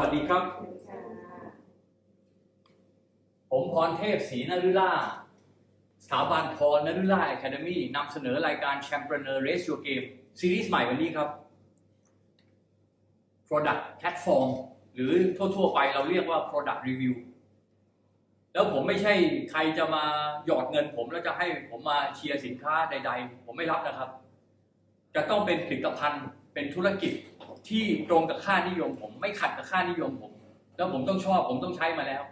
วัสดีครับ ผมพรเทพศรีนฤล่าสถาบันพรนฤล่าแคาเดมีนำเสนอรายการ Championeur Race Your Game ซีรีส์ใหม่วันนี้ครับ Product Platform หรือทั่ว ๆ ไปเราเรียกว่า Product Review แล้วผมไม่ใช่ใครจะมาหยอดเงินผมแล้วจะให้ผมมาเชียร์สินค้าใด ๆ ผมไม่รับนะครับ จะต้องเป็นผลิตภัณฑ์ เป็นธุรกิจที่ตรงกับค่านิยม ผมไม่ขัดกับค่านิยมผม แล้วผมต้องชอบผมต้องใช้มาแล้ว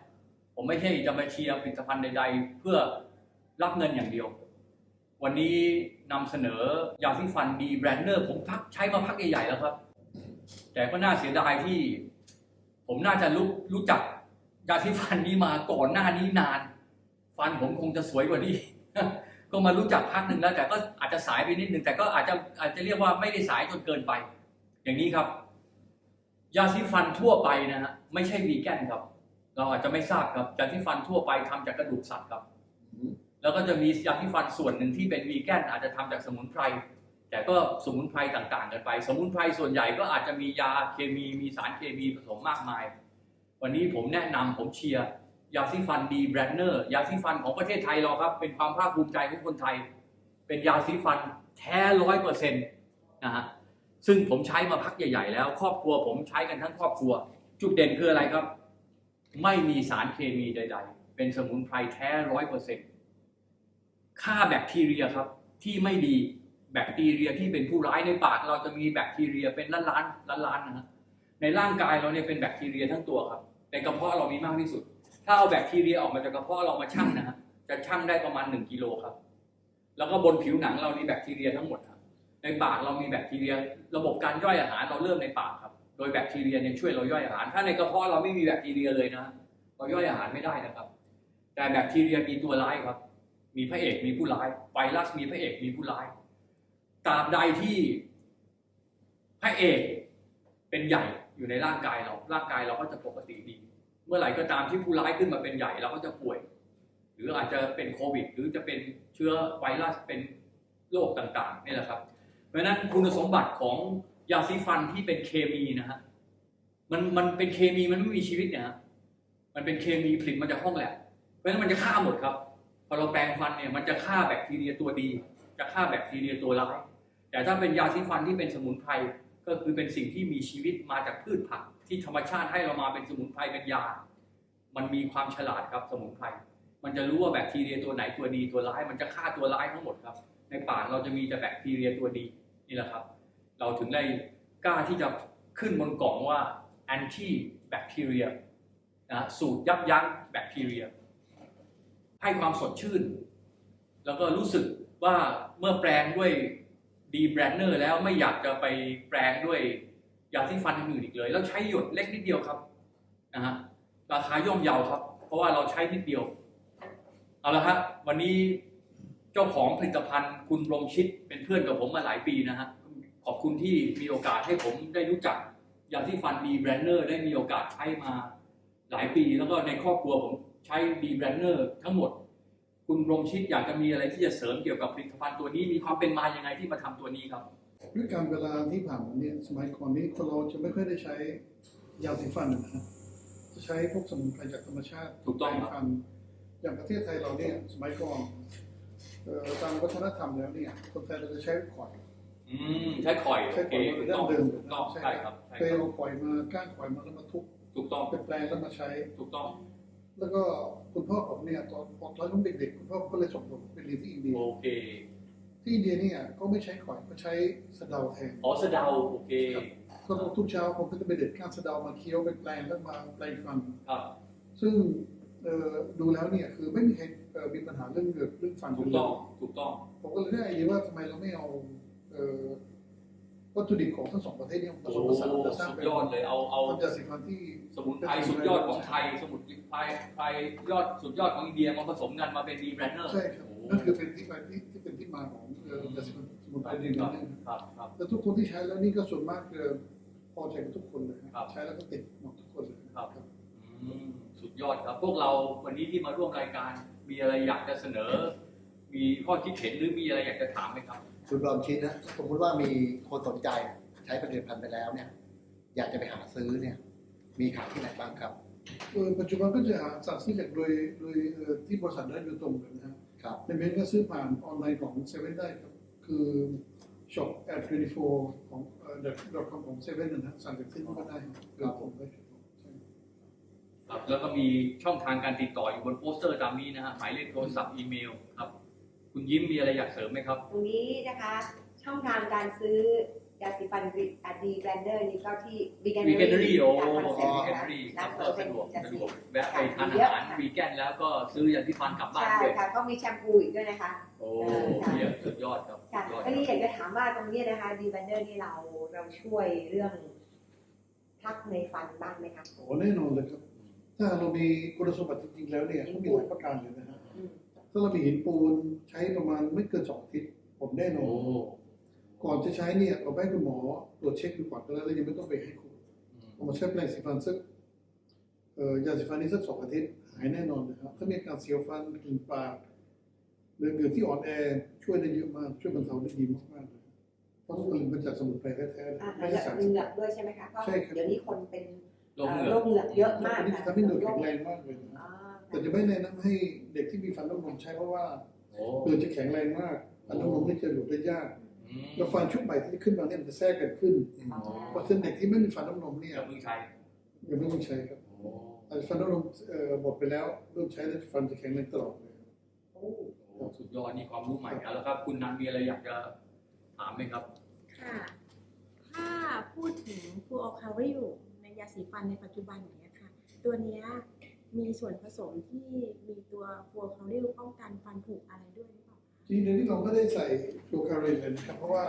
ผมไม่ใช่จะมาเชียร์ผลิตภัณฑ์ใด ๆ เพื่อรับเงินอย่างเดียว วันนี้นำเสนอยาสีฟันดีแบรนเนอร์ ผมพักใช้มาพักใหญ่ๆแล้วครับ แต่ก็น่าเสียดายที่ ผมน่าจะรู้รู้จักยาสีฟันนี้มาก่อนหน้านี้นาน ฟันผมคงจะสวยกว่านี้ ก็มารู้จักพักหนึ่งแล้วแต่ก็อาจจะสายไปนิดหนึ่งแต่ก็อาจจะอาจจะเรียกว่าไม่ได้สายจนเกินไป อย่างนี้ครับ ยาสีฟันทั่วไปนะฮะไม่ใช่วีแกนครับ เราอาจจะไม่ทราบครับยาสีฟันทั่วไปทำจากกระดูกสัตว์ครับ แล้วก็จะมียาสีฟันส่วนหนึ่งที่เป็นวีแกนอาจจะทำจากสมุนไพรแต่ก็สมุนไพรต่างๆ กันไป สมุนไพรส่วนใหญ่ก็อาจจะมียาเคมีมีสารเคมีผสมมากมาย วันนี้ผมแนะนำผมเชียร์ ยาสีฟันดีแบรนเนอร์ยาสีฟันของประเทศไทยเราครับ เป็นความภาคภูมิใจของคนไทย เป็นยาสีฟันแท้ร้อยเปอร์เซ็นต์นะฮะซึ่งผมใช้มาพักใหญ่ ๆ แล้ว ครอบครัวผมใช้กันทั้งครอบครัว จุดเด่นคืออะไรครับ ไม่มีสารเคมีใด ๆ เป็นสมุนไพรแท้ร้อยเปอร์เซ็นต์ฆ่าแบคทีเรียครับ ที่ไม่ดีแบคทีเรียที่เป็นผู้ร้ายในปากเราจะมีแบคทีเรียเป็นล้านล้านล้านล้านนะฮะในร่างกายเราเนี่ยเป็นแบคทีเรียทั้งตัวครับในกระเพาะเรามีมากที่สุด ถ้าเอาแบคทีเรียออกมาจากกระเพาะเรามาชั่งนะฮะจะชั่งได้ประมาณหนึ่งกิโลครับ แล้วก็บนผิวหนังเรามีแบคทีเรียทั้งหมดครับในปากเรามีแบคทีเรีย ระบบการย่อยอาหารเราเริ่มในปากครับ โดยแบคทีเรียเนี่ยช่วยเราย่อยอาหาร ถ้าในกระเพาะเราไม่มีแบคทีเรียเลยนะเราย่อยอาหารไม่ได้นะครับ แต่แบคทีเรียมีตัวร้ายครับ มีพระเอกมีผู้ร้ายไวรัสมีพระเอกมีผู้ร้ายตราบใดที่พระเอกเป็นใหญ่อยู่ในร่างกายเรา ร่างกายเราก็จะปกติดี เมื่อไหร่ก็ตามที่ผู้ร้ายขึ้นมาเป็นใหญ่เราก็จะป่วย หรืออาจจะเป็นโควิด หรือจะเป็นเชื้อไวรัสเป็นโรคต่างๆนี่แหละครับ เพราะฉะนั้นคุณสมบัติของยาสีฟันที่เป็นเคมีนะฮะมันมันเป็นเคมีมันไม่มีชีวิตเนี่ยฮะมันเป็นเคมีผลิตมาจากห้องแลบเพราะฉะนั้นมันจะฆ่าหมดครับพอเราแปรงฟันเนี่ยมันจะฆ่าแบคทีเรียตัวดี จะฆ่าแบคทีเรียตัวร้ายแต่ถ้าเป็นยาสีฟันที่เป็นสมุนไพรก็คือเป็นสิ่งที่มีชีวิตมาจากพืชผัก ที่ธรรมชาติให้เรามาเป็นสมุนไพรเป็นยา มันมีความฉลาดครับสมุนไพร มันจะรู้ว่าแบคทีเรียตัวไหนตัวดีตัวร้าย มันจะฆ่าตัวร้ายทั้งหมดครับ ในป่าเราจะมีแต่แบคทีเรียตัวดีนี่แหละครับ เราถึงได้กล้าที่จะขึ้นบนกล่องว่า anti bacteria นะสูตรยับยั้งแบคทีเรีย ให้ความสดชื่น แล้วก็รู้สึกว่าเมื่อแปลงด้วยดีแบรนเนอร์แล้วไม่อยากจะไปแปลงด้วย ยาสีฟันอื่นอีกเลย แล้วใช้หยดเล็กนิดเดียวครับนะฮะราคาย่อมเยาครับ เพราะว่าเราใช้นิดเดียว เอาละครับวันนี้เจ้าของผลิตภัณฑ์คุณรมชิตเป็นเพื่อนกับผมมาหลายปีนะฮะขอบคุณที่มีโอกาสให้ผมได้รู้จักยาสีฟันดีแบรนเนอร์ได้มีโอกาสใช้มาหลายปี แล้วก็ในครอบครัวผมใช้ดีแบรนเนอร์ทั้งหมด คุณรมชิตอยากจะมีอะไรที่จะเสริมเกี่ยวกับผลิตภัณฑ์ตัวนี้มีความเป็นมาอยังไงที่มาทำตัวนี้ครับ ด้วยการเวลาที่ผ่านมาเนี่ยสมัยก่อนนี้คนเราจะไม่ค่อยได้ใช้ยาสีฟันนะครับจะใช้พวกสมุนไพรจากธรรมชาติถูกต้องแปครับรงฟันอย่างประเทศไทยเราเนี่ยสมัยก่อนเอ่อตามวัฒนธรรมแล้วเนี่ยคนไทยเราจะใช้ข่อยอืมใช้ข่อยใช้โอเคข่อยถูกดั้ต้องงเดิมถูกต้องใช่ ใช่ครับใช่เคยครับเอาข่อยมาก้านข่อยมาแล้วมาทุบถูกต้องเป็นแปลงแล้วมาใช้ ถูกต้องแล้วก็คุณพ่อผมเนี่ยตอนตอนเราเด็กๆคุณพ่อผมก็เลยส่งผมไปเรียนที่อินเดียโอเค ที่อินเดียเนี่ยก็ไม่ใช้ข่อยก็ใช้สะเดาแทนอ๋อสะเดาโอเคก็ทุกเช้าผมก็จะไปเด็ดก้านสะเดามาเคี้ยวไปแปลงแล้วมาแปลงฟันครับซึ่งเอ่อดูแล้วเนี่ยคือไม่มีใครเอ่อมีปัญหาเรื่องเหงือกเรื่องฟันถูกต้องถูกต้อง ผมก็เลยได้ไอเดียว่าทำไมเราไม่เอาเอ่อวัตถุดิบของทั้งสองประเทศเนี่ยผโอ้สมผสานจะสร้างสุดเป็นยอดเลยเอาเอาทำยาสีฟันที่สมุนไพรสุดยอดของไทยสมุนไพรไทยยอดสุดยอดของอินเดียมาผสมกันมาเป็นดีแบรนเนอร์ใช่ครับนั่นคือเป็นที่มาที่ที่เป็นที่มาของ เอ่อยาสีฟันสมุนไพรดีคนั่รับนเองครับครับแล้วทุกคนที่ใช้แล้วนี่ก็ส่วนมากคือพอใจกับทุกคนเลยครับใช้แล้วก็ติดหมดทุกคนเลยครับอืมสุดยอดครับพวกเราวันนี้ที่มาร่วมรายการมีอะไรอยากจะเสนอ มีข้อคิดเห็นหรือมีอะไรอยากจะถามไหมครับคุณรอมชิดนะสมมติว่ามีคนสนใจใช้ผลิตภัณฑ์ไปแล้วเนี่ย อยากจะไปหาซื้อเนี่ย มีขายที่ไหนบ้างครับเออปัจจุบันก็จะหาสั่งซื้อจากโดยโดยเอ่อที่บริษัทได้โดยตรงเลยนะครับ ครับในเมนก็ซื้อผ่านออนไลน์ของเซเว่นได้ครับ คือ shop at 24ของเอ่อ .com ของเซเว่นนะฮะสั่งจากที่นู่นก็ได้โดยตรงเลยครับใช่ครับแล้วก็มีช่องทางการติดต่ออยู่บนโปสเตอร์ตามนี้นะฮะหมายเลขโทรศัพท์อีเมลครับ คุณยิ้มมีอะไรอยากเสริมไหมครับ ตรงนี้นะคะ ช่องทางการซื้อ ยาสีฟันอาดีแบรนเดอร์นี่ก็ที่วีแกนเนอรี่โอ้ร้านวีคอนแกเซ็ปต์นเนอรี่ร้านก็เปิดเป็สะนดวกยาสะสีดวกแวะไปทานอาหารวีแกนแล้วก็ซื้อยาที่ฟันกลับบ้านใช่ด้วยค่ะก็มีแชมพูอีกด้วยนะคะ โอ้เยี่ยมสุดยอดครับค่ะสุดยอดก็นี่อยากจะถามว่าตรงนี้นะคะดีแบรนเดอร์นี่เราเราช่วยเรื่องทักในฟันบ้างไหมคะโอ้แน่นอนเลยครับ ถ้าเรามีคุณสมบัติจริงๆแล้วเนี่ยก็มีหลายประการเลยนะฮะอืมถ้าเรามีหินปูนใช้ประมาณไม่เกินสองอาทิตย์ผมแน่นอโอ้น ก่อนจะใช้เนี่ยเราไปให้คุณหมอตรวจเช็คดูก่อนก็แล้วแล้วยังไม่ต้องไปให้คุณเอามาใช้แปรงสีฟันสักเอ่อยาสีฟันนี้สักสองอาทิตย์หายแน่นอนนะครับ ถ้ามีอาการเสียวฟันกลิ่นปากหรือเหงื่อที่อ่อนแอช่วยได้เยอะมาก ช่วยบรรเทาได้ดีมากๆเลยเพราะทุกคนมาจากสมุนไพรแท้ๆอ่าไม่เหใช่สารงือกด้วยใช่ไหมคะเพราะใช่ครับเดี๋ยวนี้คนเป็นลงเหนืโรอคเหงือกเยอะมากอันนี้ค่ะทำให้หนูแข็งแรงมากเลยนะอ่าแต่จะไม่แนะนำให้เด็กที่มีฟันน้ำนมใช้เพราะว่าโอ้เปลือกจะแข็งแรงมากฟันน้ำนมนี่จะหลุดได้ยากอืม แล้วฟันชุดใหม่ที่จะขึ้นมาเนี่ยมันจะแทรกกันขึ้นอ๋อเพราะฉะนั้นเด็กที่ไม่มีฟันน้ำนมเนี่ยอย่าเพิ่งใช้ยังไม่ต้องใช้ครับโอ้แต่ฟันน้ำนมเอ่อหมดไปแล้วเริ่มใช้แล้วฟันจะแข็งแรงตลอดเลยโอ้โหสุดยอดนี่ความรู้ใหม่เอาแล้วครับ คุณนันมีอะไรอยากจะถามไหมครับ ค่ะ ถ้าพูดถึงฟูออคาริลในยาสีฟันในปัจจุบันอย่างเงี้ยค่ะ ตัวเนี้ยมีส่วนผสมที่มีตัวฟูออคาริลป้องกันฟันผุอะไรด้วยหรือเปล่า จริงๆเดี๋ยวนี้เราไม่ได้ใส่ฟลูคาเรนเลยนะครับเพราะว่า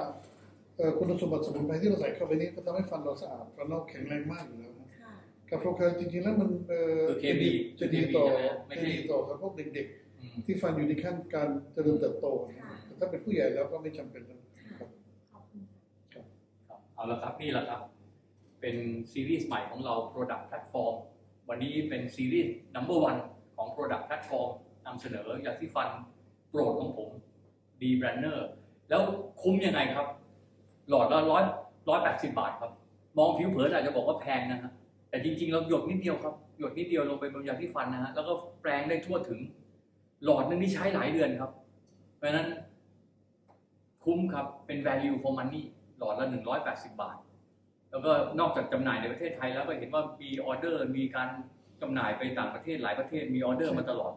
เอ่อคุณสมบัติสมุนไพรที่เราใส่เข้าไปนี้ก็ทำให้ฟันเราสะอาดฟันเราแข็งแรงมากอยู่แล้วนะค่ะกับฟลูคาเรนจริงๆแล้วมันเอ่อคือเคมีจะดีต่อเคมีใช่ไหมไม่ใช่จะดีต่อกับพวกเด็กอืมๆที่ฟันอยู่ในขั้นการเจริญเติบโตนะค่ะแต่ถ้าเป็นผู้ใหญ่แล้วก็ไม่จำเป็นแล้วค่ะขอบคุณค่ะครับเอาละครับนี่แหละครับ เป็นซีรีส์ใหม่ของเรา Product Platform วันนี้เป็นซีรีส์ number one ของ Product Platform นำเสนอยาสีฟันโปรดของผม D Branner แล้วคุ้มยังไงครับ หลอดละร้อยร้อยแปดสิบบาทครับ มองผิวเผินอาจจะบอกว่าแพงนะฮะแต่จริงๆเราหยดนิดเดียวครับ หยดนิดเดียวลงไปบนยาที่ฟันนะฮะแล้วก็แปรงได้ทั่วถึง หลอดนึงนี่ใช้หลายเดือนครับ เพราะฉะนั้นคุ้มครับเป็น value for money หลอดละ 180 บาท แล้วก็นอกจากจำหน่ายในประเทศไทยแล้วก็เห็นว่ามีออเดอร์มีการจำหน่ายไปต่างประเทศหลายประเทศมีออเดอร์มาตลอด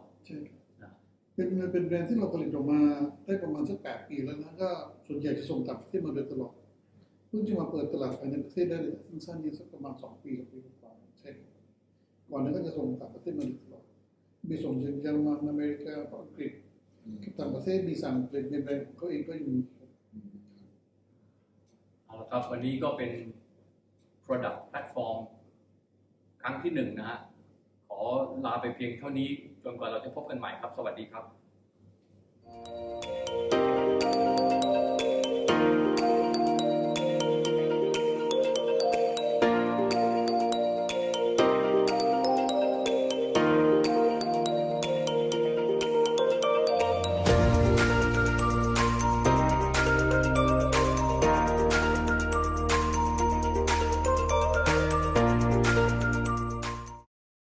เป็นเป็นแบรนด์ที่เราผลิตออกมาได้ประมาณสักแปดปีแล้วนะก็ส่วนใหญ่จะส่งต่างประเทศมาโดยตลอดเพิ่งจะมาเปิดตลาดภายในประเทศได้เลยสั้นๆนี้สักประมาณสองปีกับปีกว่าๆใช่ก่อนนั้นก็จะส่งต่างประเทศมาโดยตลอดมีส่งจากเยอรมันอเมริกาอังกฤษกับต่างประเทศมีสั่งผลิตในแบรนด์เขาเองก็ยังมีเอาละครับวันนี้ก็เป็น Product Platform ครั้งที่หนึ่งนะฮะ ลาไปเพียงเท่านี้จนกว่าเราจะพบกันใหม่ครับ สวัสดีครับ